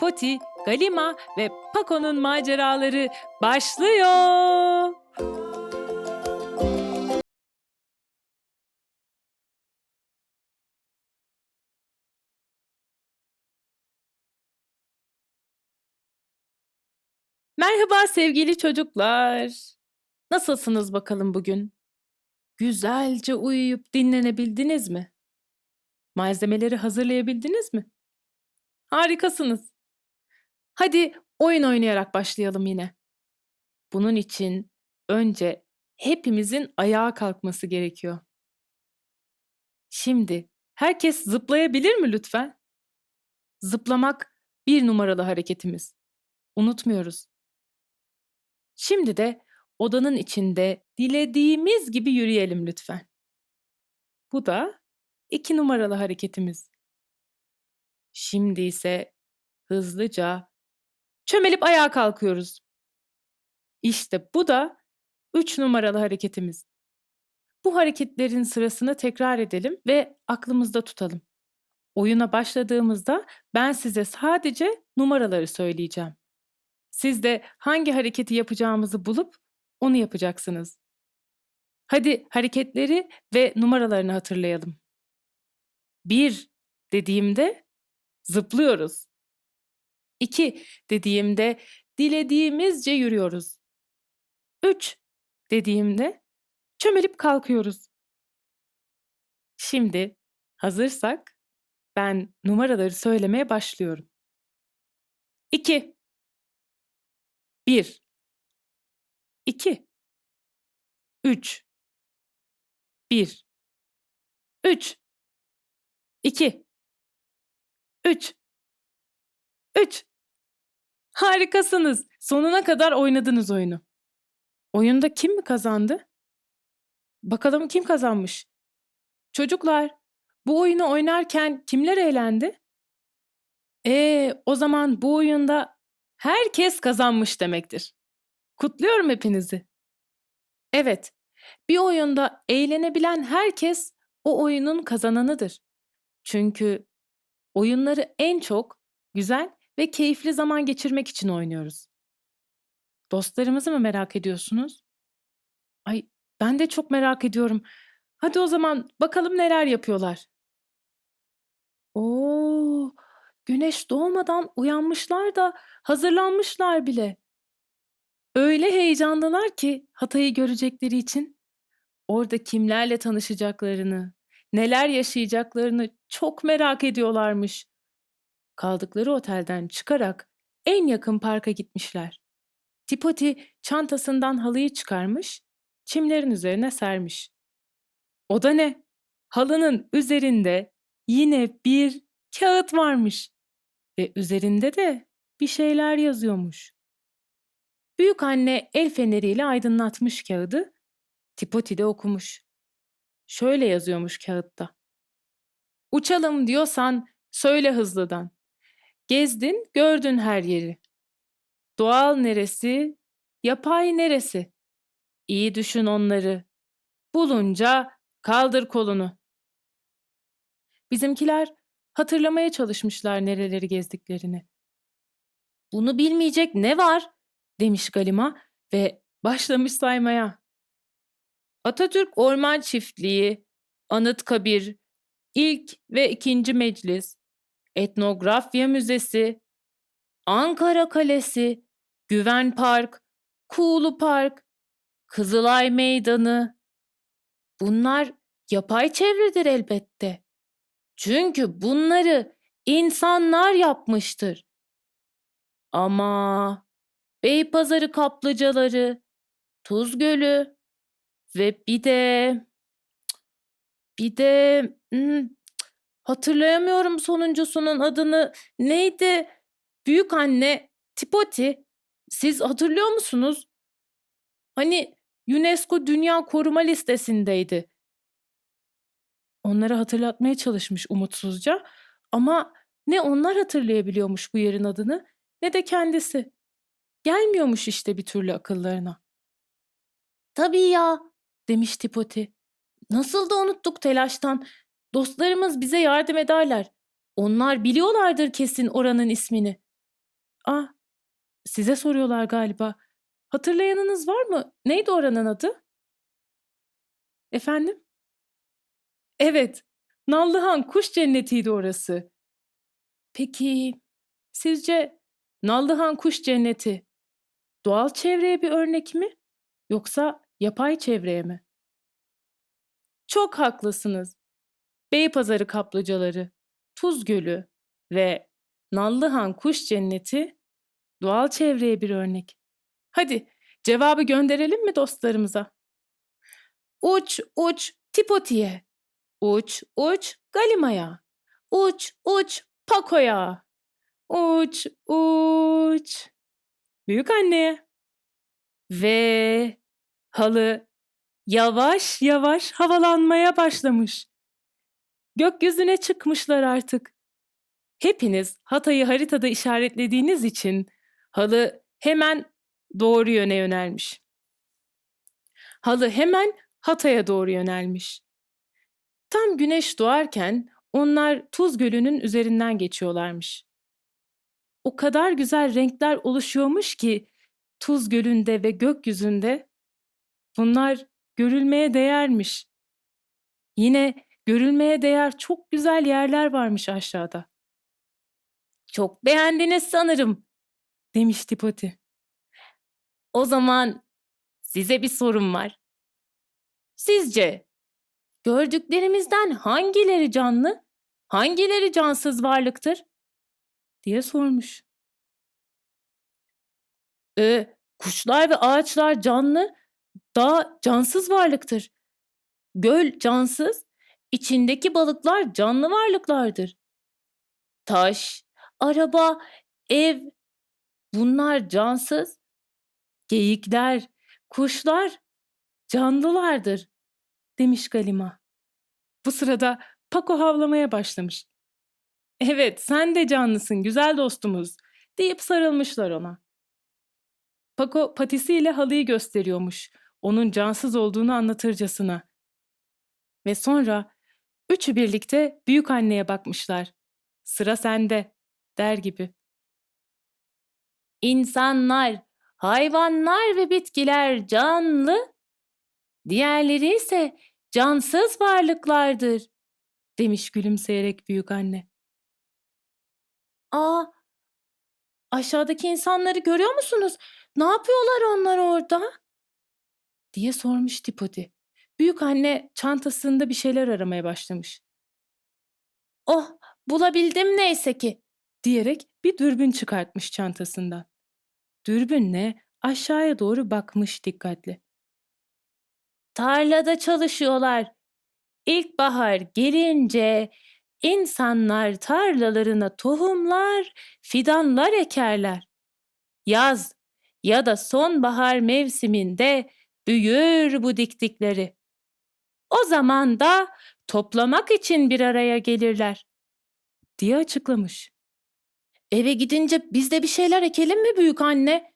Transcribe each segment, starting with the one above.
Tipoti, Galima ve Paco'nun maceraları başlıyor. Merhaba sevgili çocuklar. Nasılsınız bakalım bugün? Güzelce uyuyup dinlenebildiniz mi? Malzemeleri hazırlayabildiniz mi? Harikasınız. Hadi oyun oynayarak başlayalım yine. Bunun için önce hepimizin ayağa kalkması gerekiyor. Şimdi herkes zıplayabilir mi lütfen? Zıplamak bir numaralı hareketimiz. Unutmuyoruz. Şimdi de odanın içinde dilediğimiz gibi yürüyelim lütfen. Bu da iki numaralı hareketimiz. Şimdi ise hızlıca çömelip ayağa kalkıyoruz. İşte bu da üç numaralı hareketimiz. Bu hareketlerin sırasını tekrar edelim ve aklımızda tutalım. Oyuna başladığımızda ben size sadece numaraları söyleyeceğim. Siz de hangi hareketi yapacağımızı bulup onu yapacaksınız. Hadi hareketleri ve numaralarını hatırlayalım. Bir dediğimde zıplıyoruz. İki dediğimde dilediğimizce yürüyoruz. Üç dediğimde çömelip kalkıyoruz. Şimdi hazırsak ben numaraları söylemeye başlıyorum. 2 1 2 3 1 3 2 3 3 Harikasınız. Sonuna kadar oynadınız oyunu. Oyunda kim mi kazandı? Bakalım kim kazanmış? Çocuklar, bu oyunu oynarken kimler eğlendi? Ee, o zaman bu oyunda herkes kazanmış demektir. Kutluyorum hepinizi. Evet, bir oyunda eğlenebilen herkes o oyunun kazananıdır. Çünkü oyunları en çok güzel ve keyifli zaman geçirmek için oynuyoruz. Dostlarımızı mı merak ediyorsunuz? Ay, ben de çok merak ediyorum. Hadi o zaman bakalım neler yapıyorlar. Oo, güneş doğmadan uyanmışlar da hazırlanmışlar bile. Öyle heyecanlılar ki Hatay'ı görecekleri için. Orada kimlerle tanışacaklarını, neler yaşayacaklarını çok merak ediyorlarmış. Kaldıkları otelden çıkarak en yakın parka gitmişler. Tipoti çantasından halıyı çıkarmış, çimlerin üzerine sermiş. O da ne? Halının üzerinde yine bir kağıt varmış ve üzerinde de bir şeyler yazıyormuş. Büyük anne el feneriyle aydınlatmış kağıdı, Tipoti de okumuş. Şöyle yazıyormuş kağıtta. Uçalım diyorsan söyle hızlıdan. Gezdin, gördün her yeri. Doğal neresi, yapay neresi? İyi düşün onları. Bulunca kaldır kolunu. Bizimkiler hatırlamaya çalışmışlar nereleri gezdiklerini. Bunu bilmeyecek ne var? demiş Galima ve başlamış saymaya. Atatürk Orman Çiftliği, Anıtkabir, İlk ve ikinci Meclis, Etnografya Müzesi, Ankara Kalesi, Güven Park, Kuğulu Park, Kızılay Meydanı. Bunlar yapay çevredir elbette. Çünkü bunları insanlar yapmıştır. Ama Beypazarı kaplıcaları, Tuz Gölü ve bir de bir de hmm, hatırlayamıyorum sonuncusunun adını. Neydi? Büyük anne Tipoti. Siz hatırlıyor musunuz? Hani UNESCO Dünya Koruma Listesi'ndeydi. Onları hatırlatmaya çalışmış umutsuzca ama ne onlar hatırlayabiliyormuş bu yerin adını ne de kendisi. Gelmiyormuş işte bir türlü akıllarına. Tabii ya demiş Tipoti. Nasıl da unuttuk telaştan. Dostlarımız bize yardım ederler. Onlar biliyorlardır kesin oranın ismini. Ah, size soruyorlar galiba. Hatırlayanınız var mı? Neydi oranın adı? Efendim? Evet, Nallıhan Kuş Cenneti'ydi orası. Peki, sizce Nallıhan Kuş Cenneti doğal çevreye bir örnek mi yoksa yapay çevreye mi? Çok haklısınız. Beypazarı kaplıcaları, Tuz Gölü ve Nallıhan Kuş Cenneti doğal çevreye bir örnek. Hadi cevabı gönderelim mi dostlarımıza? Uç uç Tipoti'ye, uç uç Galima'ya, uç uç Pako'ya, uç uç büyük anneye. Ve halı yavaş yavaş havalanmaya başlamış. Gökyüzüne çıkmışlar artık. Hepiniz Hatay'ı haritada işaretlediğiniz için halı hemen doğru yöne yönelmiş. Halı hemen Hatay'a doğru yönelmiş. Tam güneş doğarken onlar Tuz Gölü'nün üzerinden geçiyorlarmış. O kadar güzel renkler oluşuyormuş ki Tuz Gölü'nde ve gökyüzünde bunlar görülmeye değermiş. Yine görülmeye değer çok güzel yerler varmış aşağıda. Çok beğendiniz sanırım, demiş Tipoti. O zaman size bir sorum var. Sizce gördüklerimizden hangileri canlı, hangileri cansız varlıktır? diye sormuş. E, kuşlar ve ağaçlar canlı, dağ cansız varlıktır. Göl cansız, içindeki balıklar canlı varlıklardır. Taş, araba, ev bunlar cansız. Geyikler, kuşlar canlılardır demiş Galima. Bu sırada Paco havlamaya başlamış. Evet sen de canlısın güzel dostumuz deyip sarılmışlar ona. Paco patisiyle halıyı gösteriyormuş. Onun cansız olduğunu anlatırcasına. Ve sonra üçü birlikte büyük anneye bakmışlar. Sıra sende der gibi. İnsanlar, hayvanlar ve bitkiler canlı, diğerleri ise cansız varlıklardır demiş gülümseyerek büyük anne. Aa, aşağıdaki insanları görüyor musunuz? Ne yapıyorlar onlar orada? diye sormuş Tipoti. Büyük anne çantasında bir şeyler aramaya başlamış. Oh, bulabildim neyse ki diyerek bir dürbün çıkartmış çantasından. Dürbünle aşağıya doğru bakmış dikkatli. Tarlada çalışıyorlar. İlkbahar gelince insanlar tarlalarına tohumlar, fidanlar ekerler. Yaz ya da sonbahar mevsiminde büyür bu diktikleri. O zaman da toplamak için bir araya gelirler diye açıklamış. Eve gidince biz de bir şeyler ekelim mi büyük anne?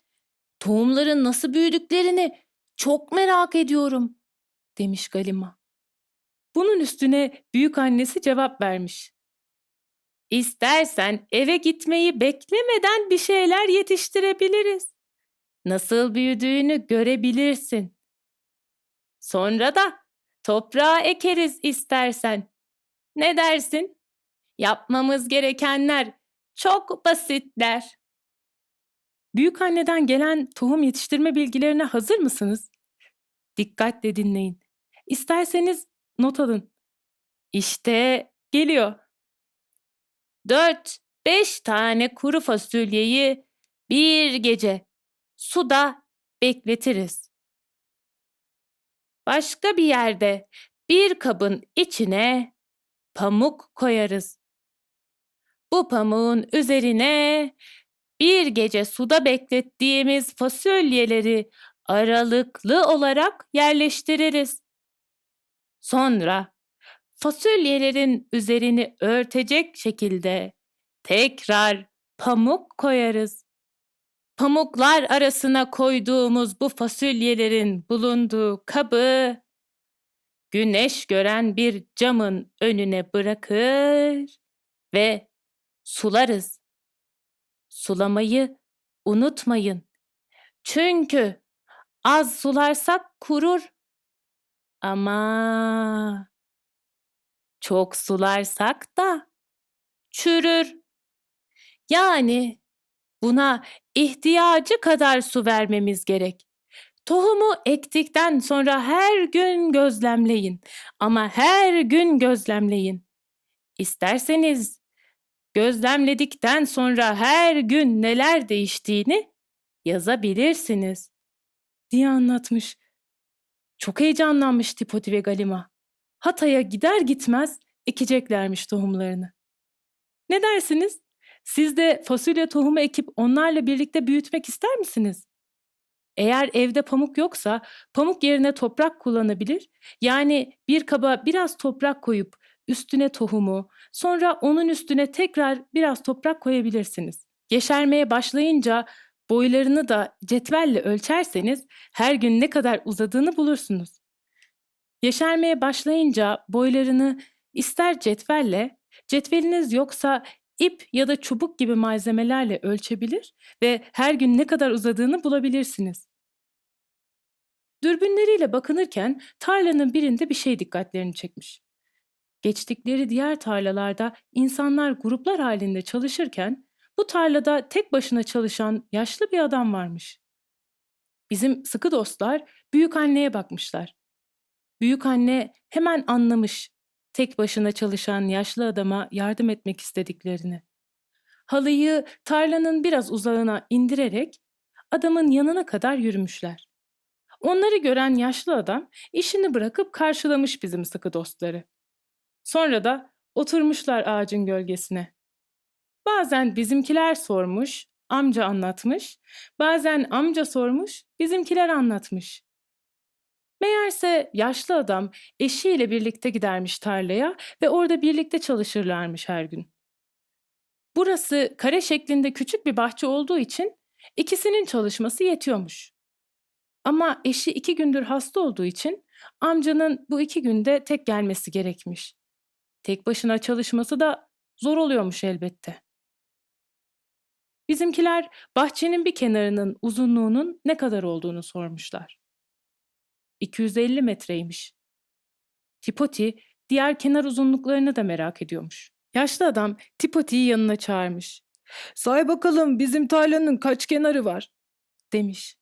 Tohumların nasıl büyüdüklerini çok merak ediyorum demiş Galima. Bunun üstüne büyük annesi cevap vermiş. İstersen eve gitmeyi beklemeden bir şeyler yetiştirebiliriz. Nasıl büyüdüğünü görebilirsin. Sonra da toprağa ekeriz istersen. Ne dersin? Yapmamız gerekenler çok basitler. Büyük anneden gelen tohum yetiştirme bilgilerine hazır mısınız? Dikkatle dinleyin. İsterseniz not alın. İşte geliyor. 4-5 tane kuru fasulyeyi bir gece suda bekletiriz. Başka bir yerde bir kabın içine pamuk koyarız. Bu pamuğun üzerine bir gece suda beklettiğimiz fasulyeleri aralıklı olarak yerleştiririz. Sonra fasulyelerin üzerini örtecek şekilde tekrar pamuk koyarız. Pamuklar arasına koyduğumuz bu fasulyelerin bulunduğu kabı güneş gören bir camın önüne bırakır ve sularız. Sulamayı unutmayın. Çünkü az sularsak kurur. Ama çok sularsak da çürür. Yani buna ihtiyacı kadar su vermemiz gerek. Tohumu ektikten sonra her gün gözlemleyin ama her gün gözlemleyin. İsterseniz gözlemledikten sonra her gün neler değiştiğini yazabilirsiniz diye anlatmış. Çok heyecanlanmış Tipoti ve Galima. Hatay'a gider gitmez ekeceklermiş tohumlarını. Ne dersiniz? Siz de fasulye tohumu ekip onlarla birlikte büyütmek ister misiniz? Eğer evde pamuk yoksa pamuk yerine toprak kullanabilir. Yani bir kaba biraz toprak koyup üstüne tohumu, sonra onun üstüne tekrar biraz toprak koyabilirsiniz. Yeşermeye başlayınca boylarını da cetvelle ölçerseniz her gün ne kadar uzadığını bulursunuz. Yeşermeye başlayınca boylarını ister cetvelle, cetveliniz yoksa ip ya da çubuk gibi malzemelerle ölçebilir ve her gün ne kadar uzadığını bulabilirsiniz. Dürbünleriyle bakınırken tarlanın birinde bir şey dikkatlerini çekmiş. Geçtikleri diğer tarlalarda insanlar gruplar halinde çalışırken bu tarlada tek başına çalışan yaşlı bir adam varmış. Bizim sıkı dostlar büyük anneye bakmışlar. Büyük anne hemen anlamış tek başına çalışan yaşlı adama yardım etmek istediklerini. Halıyı tarlanın biraz uzağına indirerek adamın yanına kadar yürümüşler. Onları gören yaşlı adam işini bırakıp karşılamış bizim sıkı dostları. Sonra da oturmuşlar ağacın gölgesine. Bazen bizimkiler sormuş, amca anlatmış, bazen amca sormuş, bizimkiler anlatmış. Meğerse yaşlı adam eşiyle birlikte gidermiş tarlaya ve orada birlikte çalışırlarmış her gün. Burası kare şeklinde küçük bir bahçe olduğu için ikisinin çalışması yetiyormuş. Ama eşi iki gündür hasta olduğu için amcanın bu iki günde tek gelmesi gerekmiş. Tek başına çalışması da zor oluyormuş elbette. Bizimkiler bahçenin bir kenarının uzunluğunun ne kadar olduğunu sormuşlar. 250 metreymiş. Tipoti diğer kenar uzunluklarını da merak ediyormuş. Yaşlı adam Tipoti'yi yanına çağırmış. Say bakalım bizim tarlanın kaç kenarı var? demiş.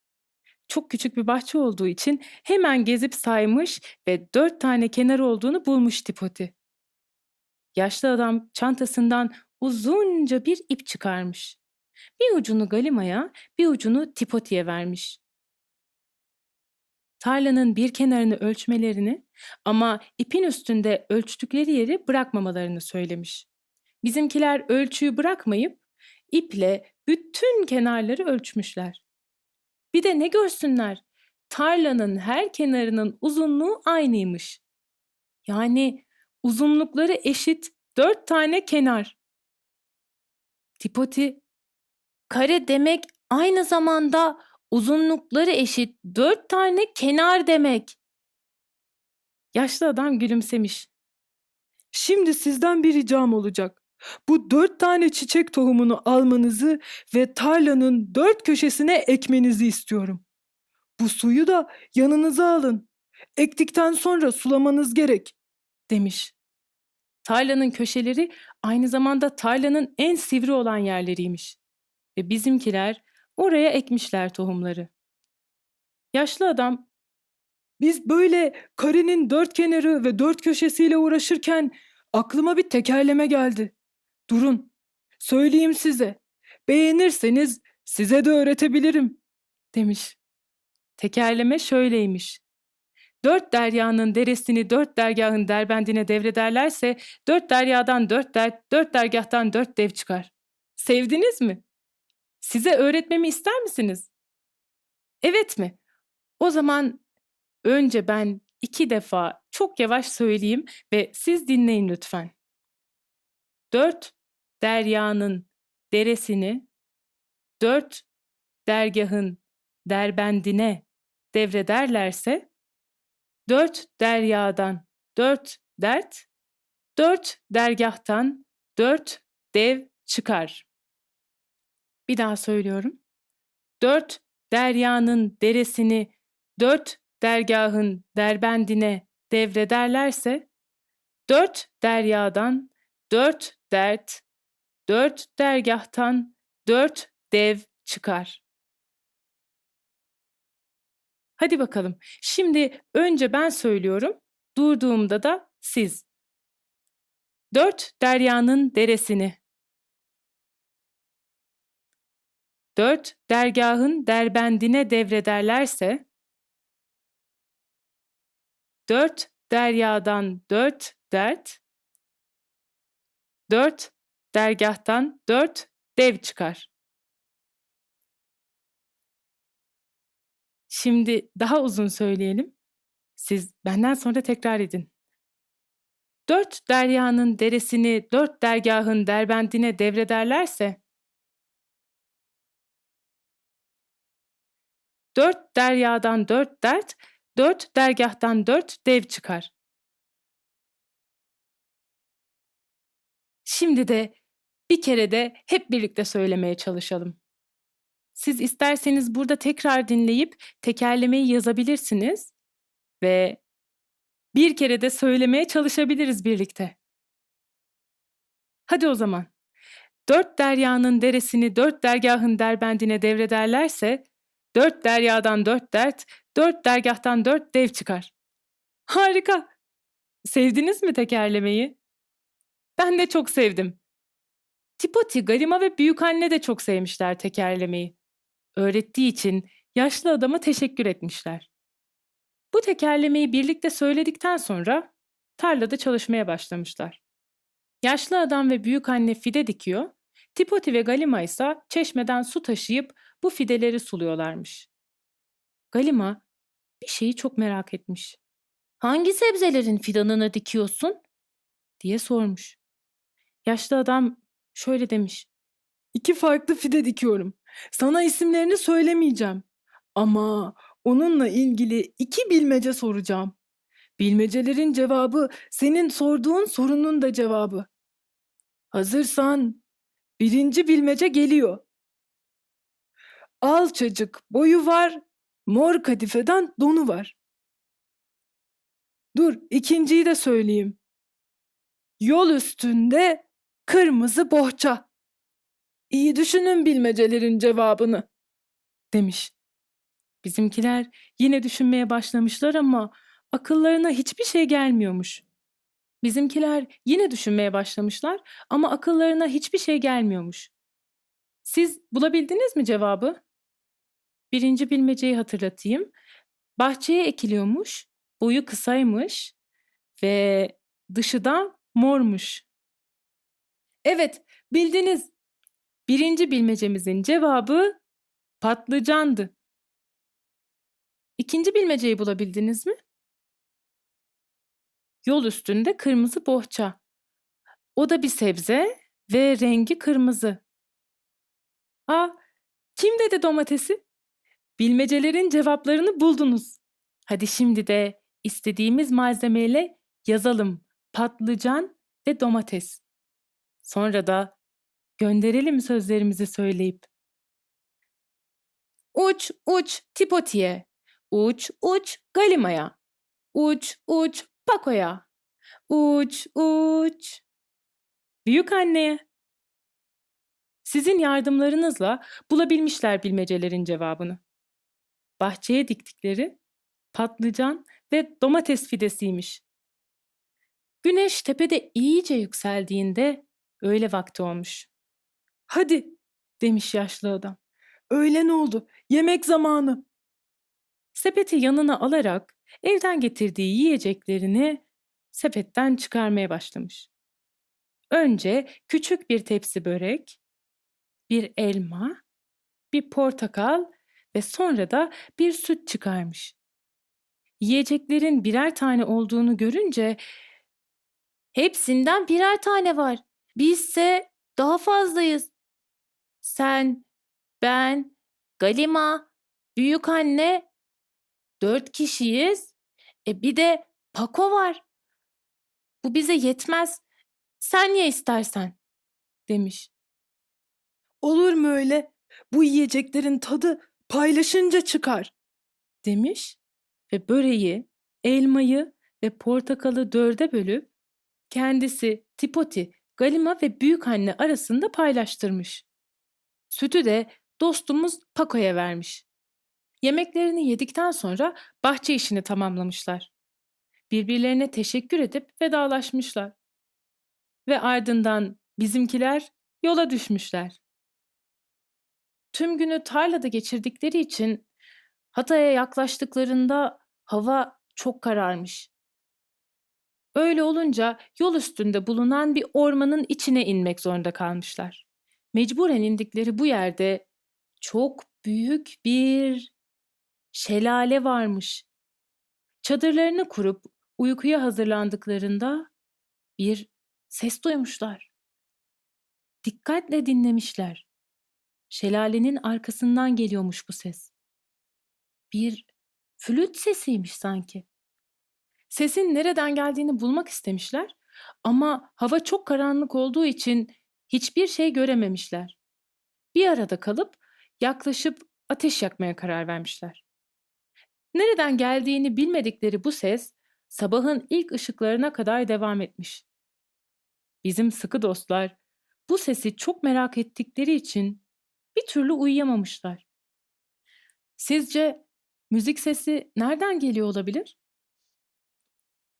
Çok küçük bir bahçe olduğu için hemen gezip saymış ve dört tane kenar olduğunu bulmuş Tipoti. Yaşlı adam çantasından uzunca bir ip çıkarmış. Bir ucunu Galima'ya, bir ucunu Tipoti'ye vermiş. Tarlanın bir kenarını ölçmelerini ama ipin üstünde ölçtükleri yeri bırakmamalarını söylemiş. Bizimkiler ölçüyü bırakmayıp iple bütün kenarları ölçmüşler. Bir de ne görsünler? Tarlanın her kenarının uzunluğu aynıymış. Yani uzunlukları eşit dört tane kenar. Tipoti, kare demek aynı zamanda uzunlukları eşit dört tane kenar demek. Yaşlı adam gülümsemiş. Şimdi sizden bir ricam olacak. Bu dört tane çiçek tohumunu almanızı ve tarlanın dört köşesine ekmenizi istiyorum. Bu suyu da yanınıza alın. Ektikten sonra sulamanız gerek, demiş. Tarlanın köşeleri aynı zamanda tarlanın en sivri olan yerleriymiş. Ve bizimkiler oraya ekmişler tohumları. Yaşlı adam, biz böyle karenin dört kenarı ve dört köşesiyle uğraşırken aklıma bir tekerleme geldi. Durun, söyleyeyim size. Beğenirseniz size de öğretebilirim, demiş. Tekerleme şöyleymiş. Dört deryanın deresini dört dergahın derbendine devrederlerse dört deryadan dört der, dört dergahtan dört dev çıkar. Sevdiniz mi? Size öğretmemi ister misiniz? Evet mi? O zaman önce ben iki defa çok yavaş söyleyeyim ve siz dinleyin lütfen. Dört deryanın deresini dört dergahın derbendine devrederlerse dört deryadan dört dert, dört dergahtan dört dev çıkar. Bir daha söylüyorum. dört deryanın deresini dört dergahın derbendine devrederlerse, dört deryadan dört dert, dört dergahtan dört dev çıkar. Hadi bakalım. Şimdi önce ben söylüyorum, durduğumda da siz. Dört deryanın deresini. Dört dergahın derbendine devrederlerse, dört deryadan dört dert, dört dergahtan dört dev çıkar. Şimdi daha uzun söyleyelim. Siz benden sonra tekrar edin. Dört deryanın deresini dört dergahın derbendine devrederlerse, dört deryadan dört dert, dört dergahtan dört dev çıkar. Şimdi de bir kere de hep birlikte söylemeye çalışalım. Siz isterseniz burada tekrar dinleyip tekerlemeyi yazabilirsiniz ve bir kere de söylemeye çalışabiliriz birlikte. Hadi o zaman. Dört deryanın deresini dört dergahın derbendine devrederlerse, dört deryadan dört dert, dört dergahtan dört dev çıkar. Harika! Sevdiniz mi tekerlemeyi? Ben de çok sevdim. Tipoti, Galima ve Büyükanne de çok sevmişler tekerlemeyi. Öğrettiği için yaşlı adama teşekkür etmişler. Bu tekerlemeyi birlikte söyledikten sonra tarlada çalışmaya başlamışlar. Yaşlı adam ve büyükanne fide dikiyor, Tipoti ve Galima ise çeşmeden su taşıyıp bu fideleri suluyorlarmış. Galima bir şeyi çok merak etmiş. Hangi sebzelerin fidanını dikiyorsun? diye sormuş. Yaşlı adam şöyle demiş. İki farklı fide dikiyorum. Sana isimlerini söylemeyeceğim. Ama onunla ilgili iki bilmece soracağım. Bilmecelerin cevabı senin sorduğun sorunun da cevabı. Hazırsan birinci bilmece geliyor. Alçacık boyu var, mor kadifeden donu var. Dur ikinciyi de söyleyeyim. Yol üstünde kırmızı bohça. İyi düşünün bilmecelerin cevabını, demiş. Bizimkiler yine düşünmeye başlamışlar ama akıllarına hiçbir şey gelmiyormuş. Bizimkiler yine düşünmeye başlamışlar ama akıllarına hiçbir şey gelmiyormuş. Siz bulabildiniz mi cevabı? Birinci bilmeceyi hatırlatayım. Bahçeye ekiliyormuş, boyu kısaymış ve dışı da mormuş. Evet, bildiniz. Birinci bilmecemizin cevabı patlıcandı. İkinci bilmeceyi bulabildiniz mi? Yol üstünde kırmızı bohça. O da bir sebze ve rengi kırmızı. Aa, kim dedi domatesi? Bilmecelerin cevaplarını buldunuz. Hadi şimdi de istediğimiz malzemeyle yazalım patlıcan ve domates. Sonra da gönderelim sözlerimizi söyleyip. Uç uç Tipoti'ye, uç uç Galima'ya, uç uç Pako'ya, uç uç Büyük anneye. Sizin yardımlarınızla bulabilmişler bilmecelerin cevabını. Bahçeye diktikleri patlıcan ve domates fidesiymiş. Güneş tepede iyice yükseldiğinde öğle vakti olmuş. Hadi demiş yaşlı adam. Öğlen oldu. Yemek zamanı. Sepeti yanına alarak evden getirdiği yiyeceklerini sepetten çıkarmaya başlamış. Önce küçük bir tepsi börek, bir elma, bir portakal ve sonra da bir süt çıkarmış. Yiyeceklerin birer tane olduğunu görünce hepsinden birer tane var. Bizse daha fazlayız. Sen, ben, Galima, büyük anne dört kişiyiz. E bir de Pako var. Bu bize yetmez. Sen ye istersen, demiş. Olur mu öyle? Bu yiyeceklerin tadı paylaşınca çıkar demiş ve böreği, elmayı ve portakalı dörde bölüp kendisi Tipoti, Galima ve büyük anne arasında paylaştırmış. Sütü de dostumuz Pako'ya vermiş. Yemeklerini yedikten sonra bahçe işini tamamlamışlar. Birbirlerine teşekkür edip vedalaşmışlar. Ve ardından bizimkiler yola düşmüşler. Tüm günü tarlada geçirdikleri için Hatay'a yaklaştıklarında hava çok kararmış. Öyle olunca yol üstünde bulunan bir ormanın içine inmek zorunda kalmışlar. Mecburen indikleri bu yerde çok büyük bir şelale varmış. Çadırlarını kurup uykuya hazırlandıklarında bir ses duymuşlar. Dikkatle dinlemişler. Şelalenin arkasından geliyormuş bu ses. Bir flüt sesiymiş sanki. Sesin nereden geldiğini bulmak istemişler ama hava çok karanlık olduğu için hiçbir şey görememişler. Bir arada kalıp yaklaşıp ateş yakmaya karar vermişler. Nereden geldiğini bilmedikleri bu ses sabahın ilk ışıklarına kadar devam etmiş. Bizim sıkı dostlar bu sesi çok merak ettikleri için bir türlü uyuyamamışlar. Sizce müzik sesi nereden geliyor olabilir?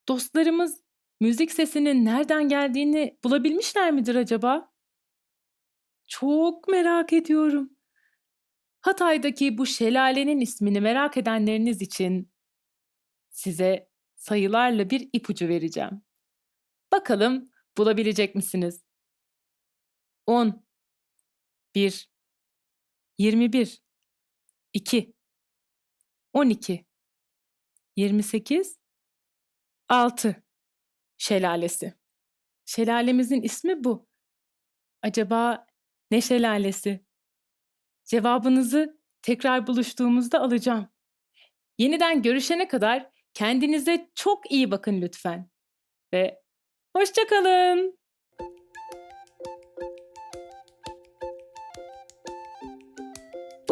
Dostlarımız müzik sesinin nereden geldiğini bulabilmişler midir acaba? Çok merak ediyorum. Hatay'daki bu şelalenin ismini merak edenleriniz için size sayılarla bir ipucu vereceğim. Bakalım bulabilecek misiniz? 10 1 21 2 12 28 6 Şelalesi. Şelalemizin ismi bu. Acaba ne şelalesi? Cevabınızı tekrar buluştuğumuzda alacağım. Yeniden görüşene kadar kendinize çok iyi bakın lütfen. Ve hoşça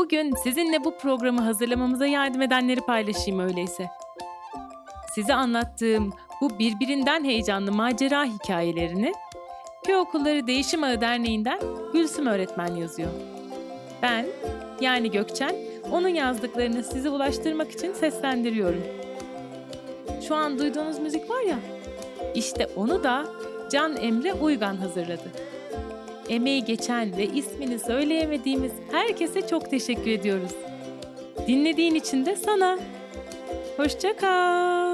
Bugün sizinle bu programı hazırlamamıza yardım edenleri paylaşayım öyleyse. Size anlattığım bu birbirinden heyecanlı macera hikayelerini Köy Okulları Değişim Ağı Derneği'nden Gülsüm öğretmen yazıyor. Ben, yani Gökçen, onun yazdıklarını size ulaştırmak için seslendiriyorum. Şu an duyduğunuz müzik var ya, işte onu da Can Emre Uygan hazırladı. Emeği geçen ve ismini söyleyemediğimiz herkese çok teşekkür ediyoruz. Dinlediğin için de sana. Hoşça kal.